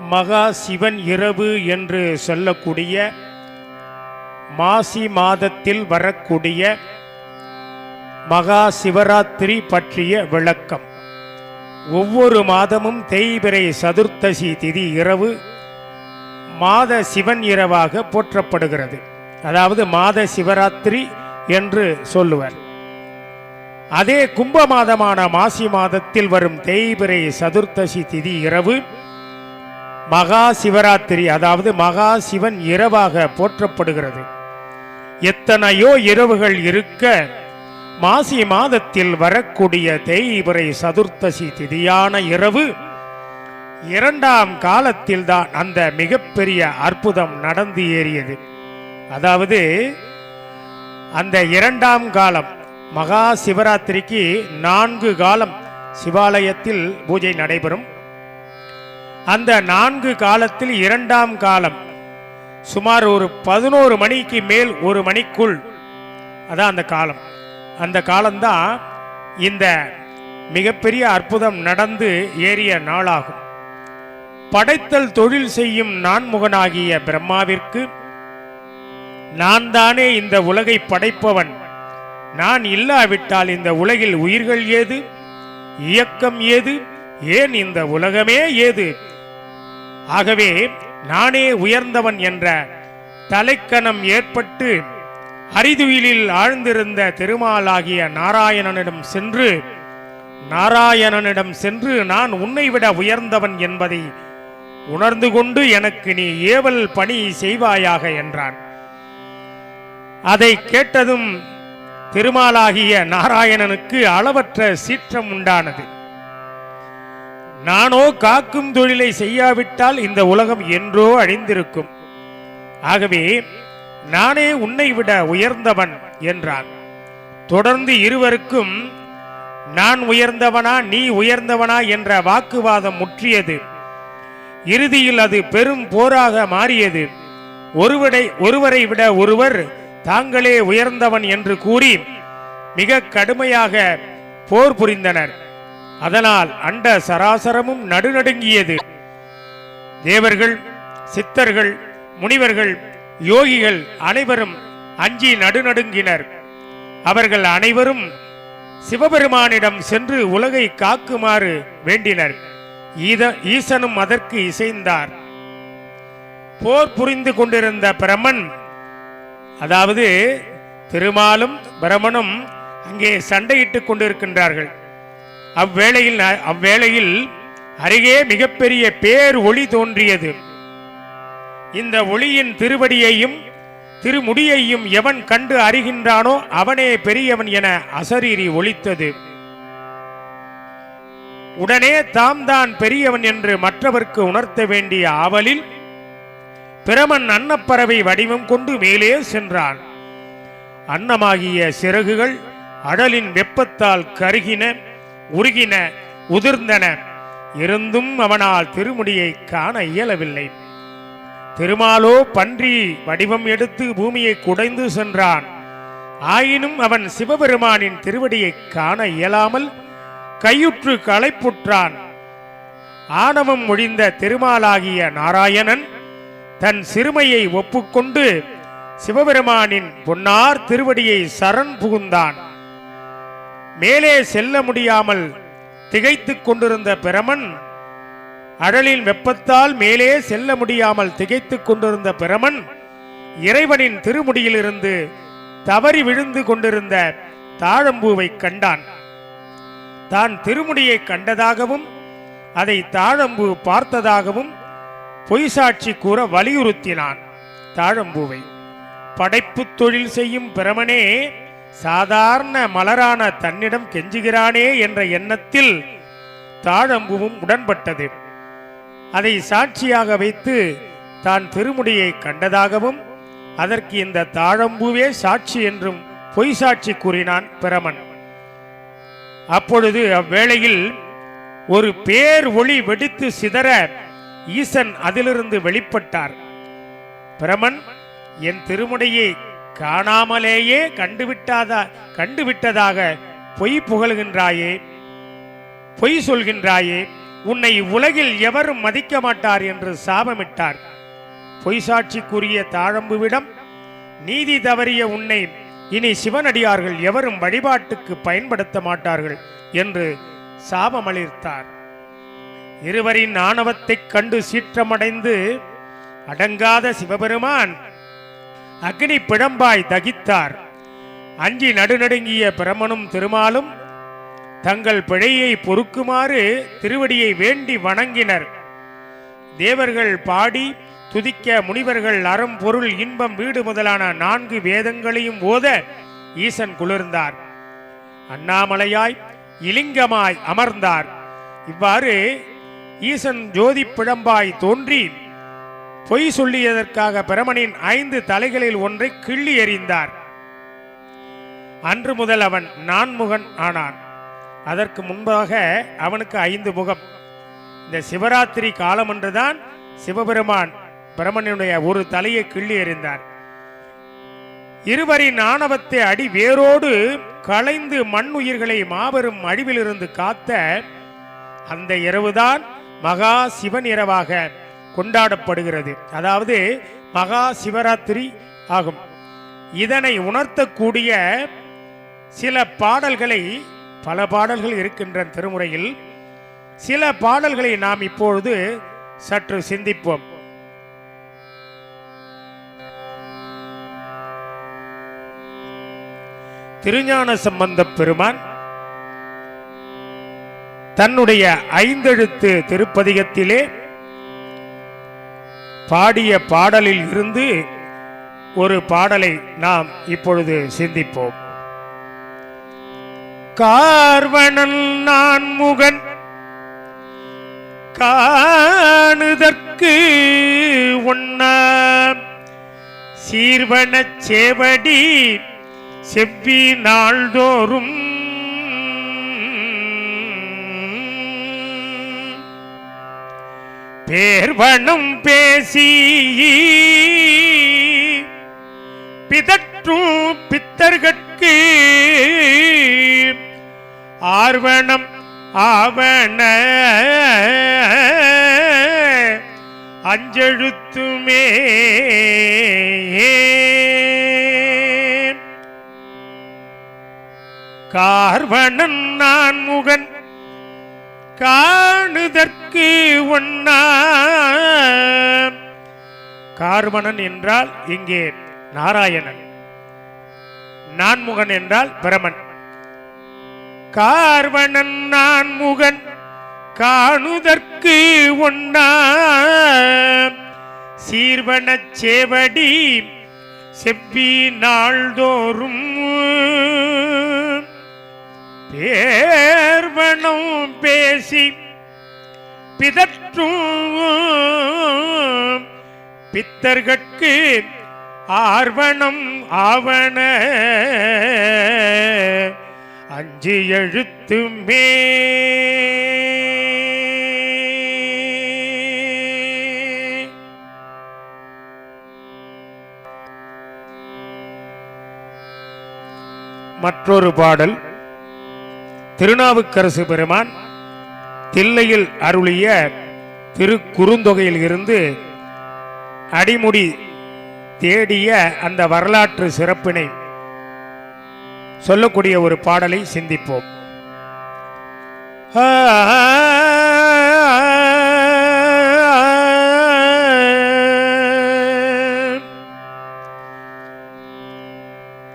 மகா சிவன் இரவு என்று சொல்லக்கூடிய மாசி மாதத்தில் வரக்கூடிய மகா சிவராத்திரி பற்றிய விளக்கம். ஒவ்வொரு மாதமும் தேய்பிரை சதுர்த்தசி திதி இரவு மாத சிவன் இரவாக போற்றப்படுகிறது. அதாவது மாத சிவராத்திரி என்று சொல்லுவர். அதே கும்ப மாதமான மாசி மாதத்தில் வரும் தேய்பிறை சதுர்த்தசி திதி இரவு மகா சிவராத்திரி அதாவது மகா சிவன் இரவாக போற்றப்படுகிறது. எத்தனையோ இரவுகள் இருக்க மாசி மாதத்தில் வரக்கூடிய தேய்பிறை சதுர்த்தசி திதியான இரவு இரண்டாம் காலத்தில்தான் அந்த மிகப்பெரிய அற்புதம் நடந்து ஏறியது. அதாவது அந்த இரண்டாம் காலம் மகா சிவராத்திரிக்கு நான்கு காலம் சிவாலயத்தில் பூஜை நடைபெறும். அந்த நான்கு காலத்தில் இரண்டாம் காலம். சுமார் ஒரு பதினோரு மணிக்கு மேல் ஒரு மணிக்குள். அதான் அந்த காலம். அந்த காலம்தான் இந்த மிகப்பெரிய அற்புதம் நடந்து ஏறிய நாளாகும். படைத்தல் தொழில் செய்யும் நான்முகனாகிய பிரம்மாவிற்கு நான் தானே இந்த உலகை படைப்பவன். நான் இல்லாவிட்டால் இந்த உலகில் உயிர்கள் ஏது? இயக்கம் ஏது? ஏன் இந்த உலகமே ஏது? ஆகவே நானே உயர்ந்தவன் என்ற தலைக்கணம் ஏற்பட்டு அரிதுயிலில் ஆழ்ந்திருந்த திருமாலாகிய நாராயணனிடம் சென்று நாராயணனிடம் சென்று நான் உன்னை விட உயர்ந்தவன் என்பதை உணர்ந்து கொண்டு எனக்கு நீ ஏவல் பணி செய்வாயாக என்றான். அதை கேட்டதும் திருமாலாகிய நாராயணனுக்கு அளவற்ற சீற்றம் உண்டானது. நானோ காக்கும் தொழிலை செய்யாவிட்டால் இந்த உலகம் என்றோ அழிந்திருக்கும். ஆகவே நானே உன்னை விட உயர்ந்தவன் என்றான். தொடர்ந்து இருவருக்கும் நான் உயர்ந்தவனா நீ உயர்ந்தவனா என்ற வாக்குவாதம் முற்றியது. இறுதியில் அது பெரும் போராக மாறியது. ஒருவரை ஒருவரை விட ஒருவர் தாங்களே உயர்ந்தவன் என்று கூறி மிக கடுமையாக போர் புரிந்தனர். அதனால் அண்ட சராசரமும் நடுநடுங்கியது. தேவர்கள் சித்தர்கள் முனிவர்கள் யோகிகள் அனைவரும் அஞ்சி நடுநடுங்கினர். அவர்கள் அனைவரும் சிவபெருமானிடம் சென்று உலகை காக்குமாறு வேண்டினர். ஈத ஈசனும் அதற்கு இசைந்தார். போர் புரிந்து கொண்டிருந்த பிரமன் அதாவது திருமாலும் பிரமனும் அங்கே சண்டையிட்டுக் கொண்டிருக்கின்றார்கள். அவ்வேளையில் அவ்வேளையில் அருகே மிகப்பெரிய பேர் ஒளி தோன்றியது. இந்த ஒளியின் திருவடியையும் திருமுடியையும் எவன் கண்டு அறிகின்றானோ அவனே பெரியவன் என அசரீரி ஒலித்தது. உடனே தாம் தான் பெரியவன் என்று மற்றவர்க்கு உணர்த்த வேண்டிய ஆவலில் பிரமன் அன்னப்பறவை வடிவம் கொண்டு மேலே சென்றான். அன்னமாகிய சிறகுகள் அடலின் வெப்பத்தால் கருகின உருகின உதிர்ந்தன. இருந்தும் அவனால் திருமுடியை காண இயலவில்லை. திருமாலோ பன்றி வடிவம் எடுத்து பூமியை குடைந்து சென்றான். ஆயினும் அவன் சிவபெருமானின் திருவடியை காண இயலாமல் கையுற்று களைப்புற்றான். ஆணவம் ஒழிந்த திருமாலாகிய நாராயணன் தன் சிறுமையை ஒப்புக்கொண்டு சிவபெருமானின் பொன்னார் திருவடியை சரண் புகுந்தான். மேலே செல்ல முடியாமல் திகைத்துக் கொண்டிருந்த பிரமன் அழலின் வெப்பத்தால் மேலே செல்ல முடியாமல் திகைத்துக் கொண்டிருந்த பிரமன் இறைவனின் திருமுடியிலிருந்து தவறி விழுந்து கொண்டிருந்த தாழம்பூவை கண்டான். தான் திருமுடியை கண்டதாகவும் அதை தாழம்பூ பார்த்ததாகவும் பொய் சாட்சி கூற வலியுறுத்தினான் தாழம்பூவை. படைப்பு தொழில் செய்யும் பிரமனே சாதாரண மலரான தன்னிடம் கெஞ்சுகிறானே என்ற எண்ணத்தில் தாழம்பூவும் உடன்பட்டது. அதை சாட்சியாக வைத்து தான் திருமுடியை கண்டதாகவும் அதற்கு இந்த தாழம்பூவே சாட்சி என்றும் பொய் சாட்சி கூறினான் பிரமன். அப்பொழுது அவ்வேளையில் ஒரு பேர் ஒளி வெடித்து சிதற ஈசன் அதிலிருந்து வெளிப்பட்டார். பிரமன் என் திருமுடியை காணாமலேயே கண்டுவிட்டாதா கண்டுவிட்டதாக பொய் புகழ்கின்றாயே பொய் சொல்கின்றாயே உன்னை உலகில் எவரும் மதிக்க மாட்டார் என்று சாபமிட்டார். பொய் சாட்சிக்குரிய தாழம்புவிடம் நீதி தவறிய உன்னை இனி சிவனடியார்கள் எவரும் வழிபாட்டுக்கு பயன்படுத்த மாட்டார்கள் என்று சாபமளித்தார் இருவரின் ஆணவத்தைக் கண்டு சீற்றமடைந்து அடங்காத சிவபெருமான் அக்னி பிழம்பாய் தகித்தார். அஞ்சி நடுநடுங்கிய பிரமனும் திருமாலும் தங்கள் பிழையை பொறுக்குமாறு திருவடியை வேண்டி வணங்கினர். தேவர்கள் பாடி துதிக்க முனிவர்கள் அறம் பொருள் இன்பம் வீடு முதலான நான்கு வேதங்களையும் ஓத ஈசன் குளிர்ந்தார். அண்ணாமலையாய் இலிங்கமாய் அமர்ந்தார். இவ்வாறு ஈசன் ஜோதி பிழம்பாய் தோன்றி பொய் சொல்லியதற்காக பிரமனின் ஐந்து தலைகளில் ஒன்றை கிள்ளி எறிந்தார். அன்று முதல் அவன் நான்முகன் ஆனான். அதற்கு முன்பாக அவனுக்கு ஐந்து முகம். இந்த சிவராத்திரி காலம் என்றுதான் சிவபெருமான் பிரமனுடைய ஒரு தலையை கிள்ளி எறிந்தார். இருவரின் ஆணவத்தை அடி வேரோடு களைந்து மண் உயிர்களை மாபெரும் அழிவிலிருந்து காத்த அந்த இரவுதான் மகா சிவன் இரவாக. கொண்டாடப்படுகிறது. அதாவது மகா சிவராத்திரி ஆகும். இதனை உணர்த்தக்கூடிய சில பாடல்களை பல பாடல்கள் இருக்கின்ற திருமுறையில் சில பாடல்களை நாம் இப்பொழுது சற்று சிந்திப்போம். திருஞான சம்பந்த பெருமான் தன்னுடைய ஐந்தெழுத்து திருப்பதிகத்திலே பாடிய பாடலில் இருந்து ஒரு பாடலை நாம் இப்பொழுது சிந்திப்போம். கார்வணன் நான் முகன் காணுதற்கு உண்ண சீர்வனச் சேவடி செவ்வி நாள்தோறும் பேர்வனும் பேசி பிதற்றும் பித்தர்கட்கு ஆர்வணம் ஆவண அஞ்செழுத்துமே. கார்வணன் நான் முகன் காணுதற்கு ஒன்னா கார்வணன் என்றால் இங்கே நாராயணன். நான்முகன் என்றால் பிரமன். கார்வணன் நான்முகன் காணுதற்கு ஒன்னா சீர்வனச் சேவடி செவ்வி நாள்தோறும் பேர்வனம் பேசி பிதற்றும் பித்தர்கட்கு ஆர்வணம் ஆவண அஞ்சு எழுத்துமே மற்றொரு பாடல் திருநாவுக்கரசு பெருமான் தில்லையில் அருளிய திருக்குறுந்தொகையில் இருந்து அடிமுடி தேடிய அந்த வரலாற்று சிறப்பினை சொல்லக்கூடிய ஒரு பாடலை சிந்திப்போம்.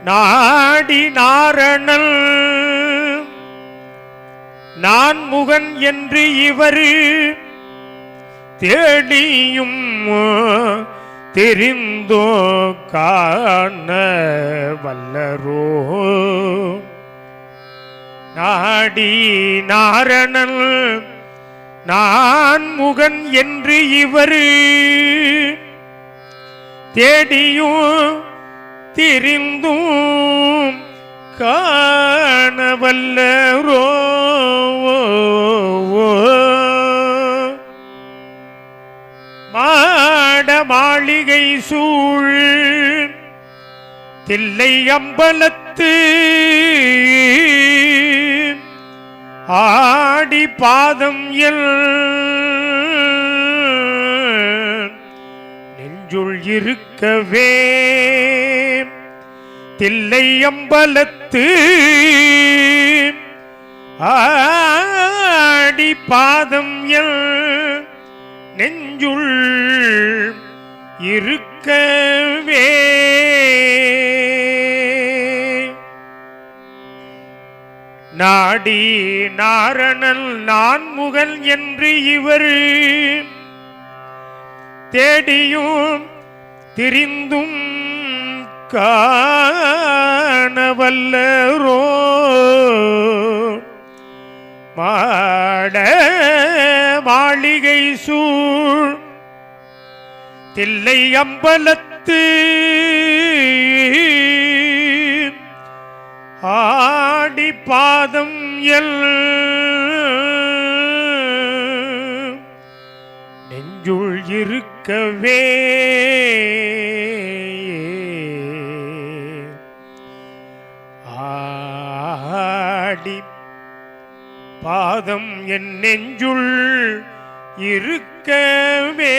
நாடி நாரணல் நான் முகன் என்று இவர் தேடியும் தெரிந்தோ காண வல்லரோ. நாடி நாரணல் நான் முகன் என்று இவர் தேடியும் திரிந்தும் காணவல்லரோ மாட மாளிகை சூழ் தில்லை அம்பலத்து. ஆடி பாதம் எல் நெஞ்சுள் இருக்கவே. தில்லை அம்பலத்து. ஆடி பாதம் எல் நெஞ்சுள் இருக்கவே. நாடி நாரணல் நான்முகன் என்று இவர் தேடியும் திரிந்தும் காணவல்லரோ. மாட மாளிகை சூழ் தில்லை அம்பலத்து. ஆடி பாதம் எல் நெஞ்சுள் இருக்கவே. பாதம் என் நெஞ்சுள் இருக்கவே.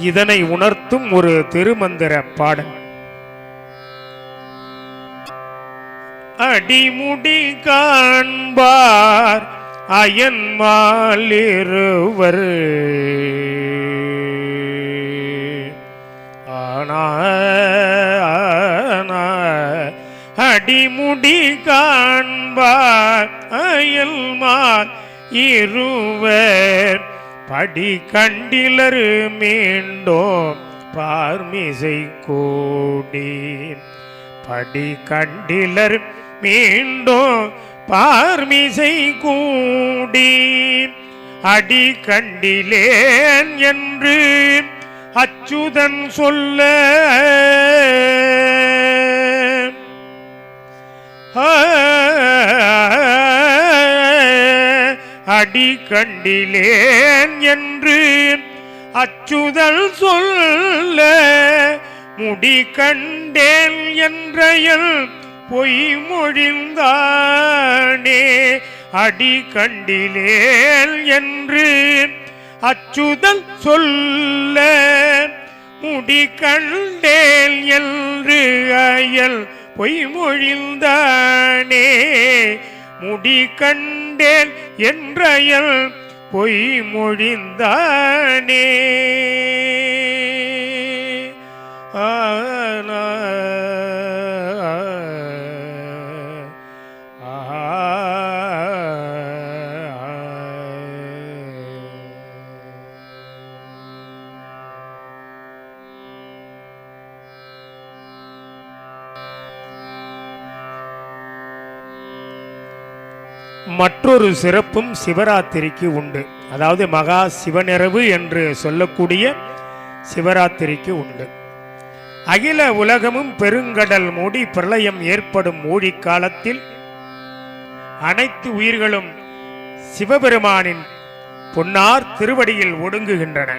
இதனை உணர்த்தும் ஒரு திருமந்திர பாடல். அடிமுடி காண்பார் அயன்மாலிருவர் அடிமுடி காண்பார் அயல்மார் இருவர். படி கண்டிலரு மீண்டோம் பார்மிசை கூடி படி கண்டிலர் மீண்டும் பார்மிசை கூடி அடி கண்டிலேன் என்று அச்சுதன் சொல்ல அடி கண்டிலேன் என்று அச்சுதல் சொல்ல முடி கண்டேன் என்றயல் பொய் மொழிந்தானே. அடி கண்டிலேன் என்று அச்சுதல் சொல்ல முடி கண்டேன் என்று அயல் பொய்மொழிந்தானே? முடி கண்டேன் என்றயல் பொய்மொழிந்தானே? ஆனா, மற்றொரு சிறப்பும் சிவராத்திரிக்கு உண்டு. அதாவது மகா சிவநிறவு என்று சொல்லக்கூடிய சிவராத்திரிக்கு உண்டு. அகில உலகமும் பெருங்கடல் மூடி பிரளயம் ஏற்படும் மூடி காலத்தில் அனைத்து உயிர்களும் சிவபெருமானின் பொன்னார் திருவடியில் ஒடுங்குகின்றன.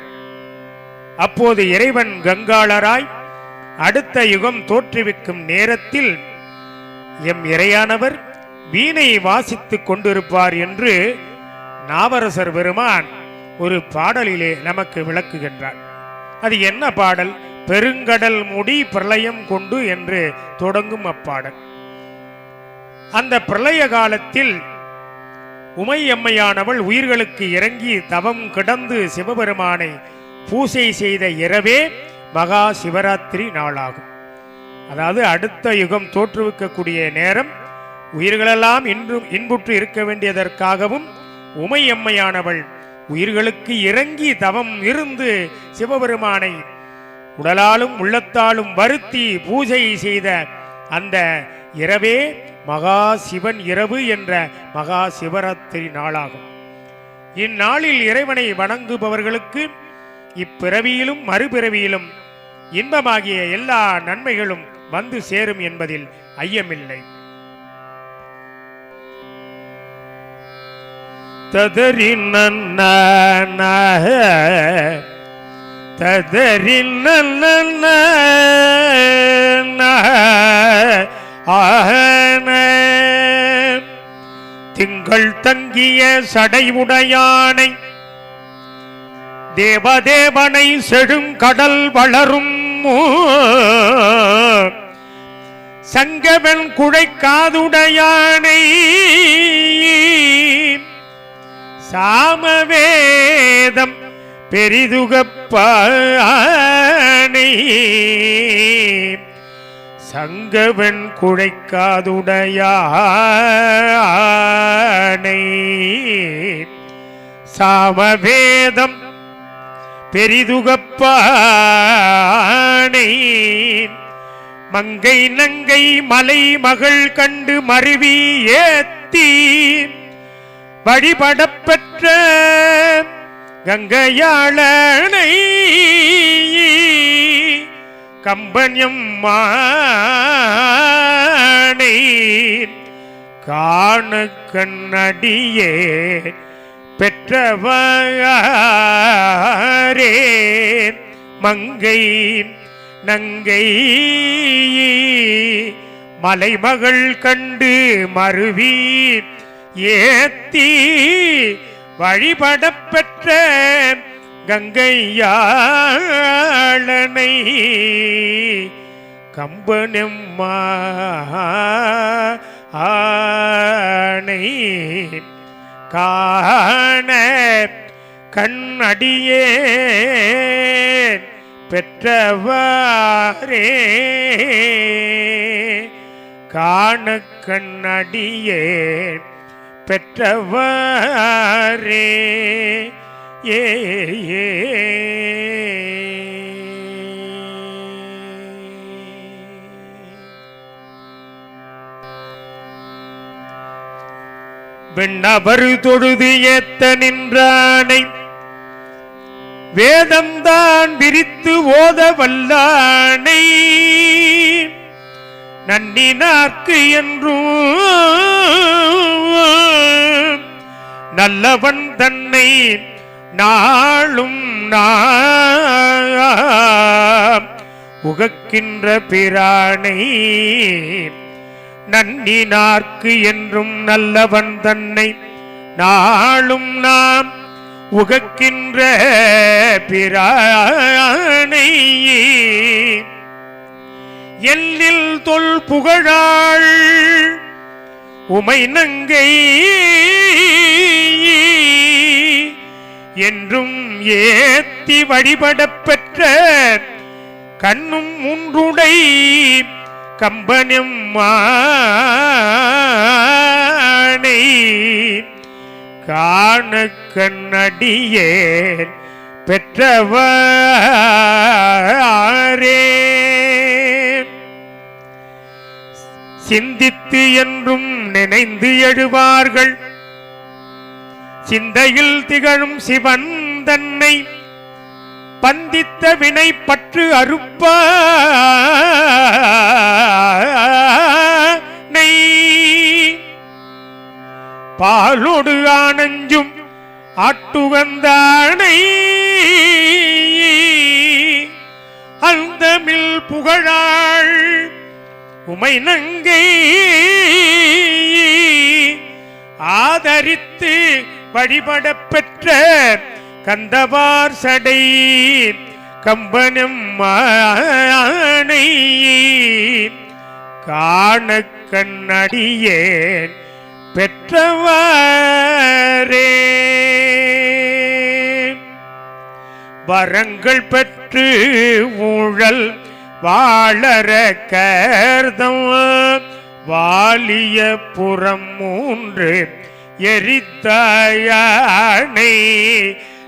அப்போது இறைவன் கங்காளராய் அடுத்த யுகம் தோற்றுவிக்கும் நேரத்தில் எம் இறையானவர் வீணை வாசித்துக் கொண்டிருப்பார் என்று நாவரசர் பெருமான் ஒரு பாடலிலே நமக்கு விளக்குகின்றார். அது என்ன பாடல்? பெருங்கடல் முடி பிரளயம் கொண்டு என்று தொடங்கும் அப்பாடல். அந்த பிரளய காலத்தில் உமையம்மையானவள் உயிர்களுக்கு இறங்கி தவம் கிடந்து சிவபெருமானை பூசை செய்த இரவே மகா சிவராத்திரி நாளாகும். அதாவது அடுத்த யுகம் தோற்றுவிக்கக்கூடிய நேரம் உயிர்களெல்லாம் இன்றும் இன்புற்று இருக்க வேண்டியதற்காகவும் உமை எம்மையானவள். உயிர்களுக்கு இறங்கி தவம் இருந்து சிவபெருமானை உடலாலும் உள்ளத்தாலும் வருத்தி பூஜை செய்த அந்த இரவே மகா சிவன் இரவு என்ற மகா சிவராத்திரி நாளாகும். இந்நாளில் இறைவனை வணங்குபவர்களுக்கு இப்பிறவியிலும் மறுபிறவியிலும் இன்பமாகிய எல்லா நன்மைகளும் வந்து சேரும் என்பதில் ஐயமில்லை. ததறி நன்ன ததறில் நல்ல ஆன திங்கள் தங்கிய சடைவுடையானை தேவதேவனை செழுங்கடல் வளரும் சங்கவன் குழைக்காதுடையானை சாமவேதம் பெரிதுகப்பானை சங்கவன் குழைக்காதுடையானை. சாமவேதம் பெரிதுகப்பானை மங்கை நங்கை மலை மகள் கண்டு மருவி ஏத்தீன் வழிபடப் பெற்ற கங்கையாளனை கம்பனியம் மானை காண கண்ணடியே பெற்றவரே மங்கை நங்கை மலைமகள் கண்டு மருவி ஏத்தி வழிபடப் பெற்ற கங்கையாளனை கம்பனம்மா ஆணை காண கண்ணடியே பெற்றவாரே காண கண்ணடியே பெற்றவாரே. ஏ ஏ. தொழுது ஏத்த நின்றானை. வேதம்தான் விரித்து ஓத வல்லானை. நன்னினார்க்கு என்றும் நல்லவன் தன்னை நாளும் நாம் உகக்கின்ற பிரானை நன்னினார்க்கு என்றும் நல்லவன் தன்னை நாளும் நாம் உகக்கின்ற பிரானை எல்லில் தொல் புகழாள் உமை நங்கை என்றும் ஏத்தி வழிபடப் பெற்ற கண்ணும் முன்றுடை கம்பனும் மானை காண கண்ணடியே பெற்றவாரே. சிந்தித்து என்றும் நினைந்து எழுவார்கள். சிந்தையில் திகழும் சிவன் தன்னை பந்தித்த வினை பற்று அறுப்பானை பாலோடு ஆனஞ்சும் ஆட்டுகந்தானை அந்தமில் புகழாள் உமை நங்கை ஆதரித்து வழிபட பெற்ற கந்தவார் சடை கம்பனம் மானை காண கண்ணடியேன் பெற்றவாரே. வரங்கள் பெற்று ஊழல் வாழற கர்தம். வாலிய புறம் மூன்று எரித்தாயானை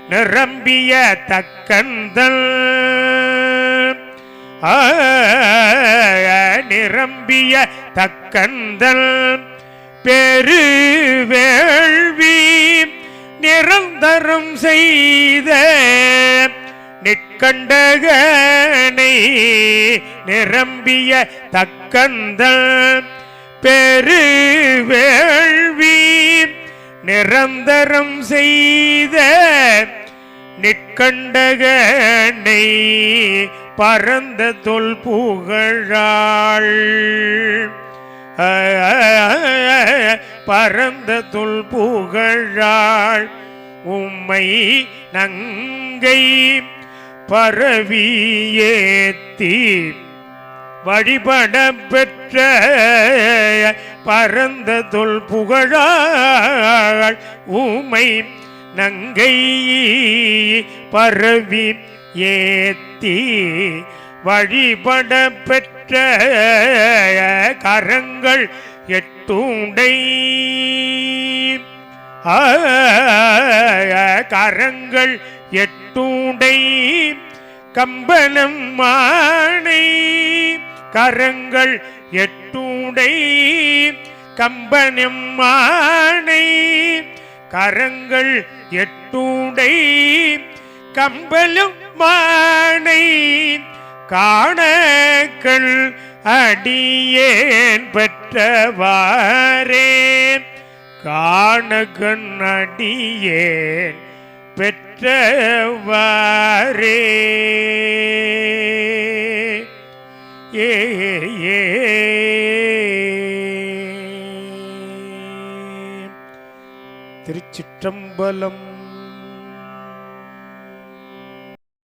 நிரம்பிய தக்கந்தல். ஆ, நிரம்பிய தக்கந்தல். பெரு வேள்வி நிரந்தரம் செய்த கண்டகனை நிரம்பிய தக்கந்தல் பெருவேள்வி நிரந்தரம் செய்த நிற்கண்டகனை பரந்த தொல் புகழாள். பரந்த தொல் புகழாள். உம்மை நங்கை பரவி ஏத்தி வழிபட பெற்ற பரந்த தொல் புகழாள் ஊமை நங்கை பரவி ஏத்தி வழிபட பெற்ற கரங்கள் எட்டுடை கரங்கள் எட்டுடை கம்பனம் மானை கரங்கள் எட்டூடை கம்பனம் மானை கரங்கள் எட்டூடை கம்பலும் மானை காணக்கள் அடியேன் பெற்றவாரே காணகன் அடியேன் பெற்ற ஏ ஏ. திருச்சிற்றம்பலம்